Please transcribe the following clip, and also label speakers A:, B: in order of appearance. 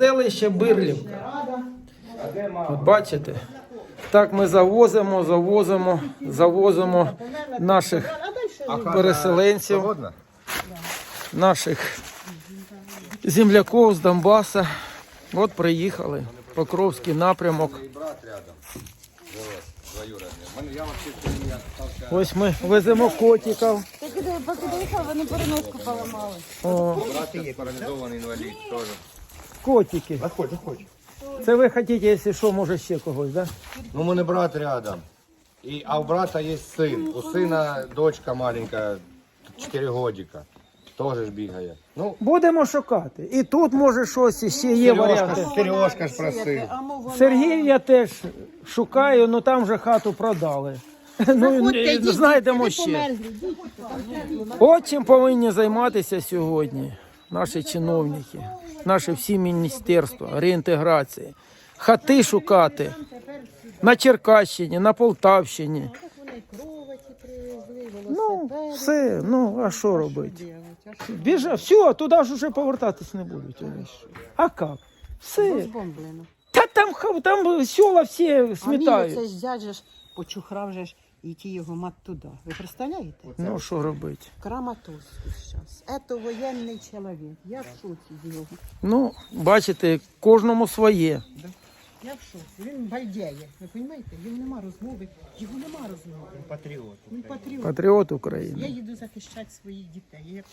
A: Селище Бирлівка. От бачите? Так ми завозимо, завозимо, завозимо наших переселенців, наших земляків з Донбаса. От приїхали. Покровський напрямок. Ось ми веземо котиків.
B: Ти куди поки доїхав, вони переноску поламали.
A: О,
C: Паралізований інвалід теж.
A: Котики.
D: Заходь, заходь.
A: Це ви хочете, якщо що, може ще когось, так? Да?
D: Ну, у мене брат рядом. І, а у брата є син. У сина дочка маленька, 4 годика. Теж ж бігає. Ну,
A: Будемо шукати. І тут може щось ще є варіанти.
D: Сережка ж просив.
A: Сергій я теж шукаю, але там вже хату продали. Ну, і знайдемо ще. От чим повинні займатися сьогодні наші чиновники, наші всі міністерства реінтеграції. Хати шукати на Черкащині, на Полтавщині. Ну, все, ну а що робити? Біжа, все, туди ж вже повертатись не будуть. вони ж. А як? Все.
B: Розбомблено.
A: Та там, ха- там села всі
B: А мій
A: смітають.
B: оцей зять же ж почухрав же ж і ті його мат туди. Ви представляєте?
A: Ну що робити?
B: Краматорський зараз. Це воєнний чоловік. Я в шоці з його.
A: Ну, бачите, кожному своє.
B: Я в шоці. Він байдяє. Ви розумієте? Його нема розмови. Його нема розмови.
D: Патріот.
B: Він патріот.
A: Патріот
B: Я їду захищати своїх дітей. Я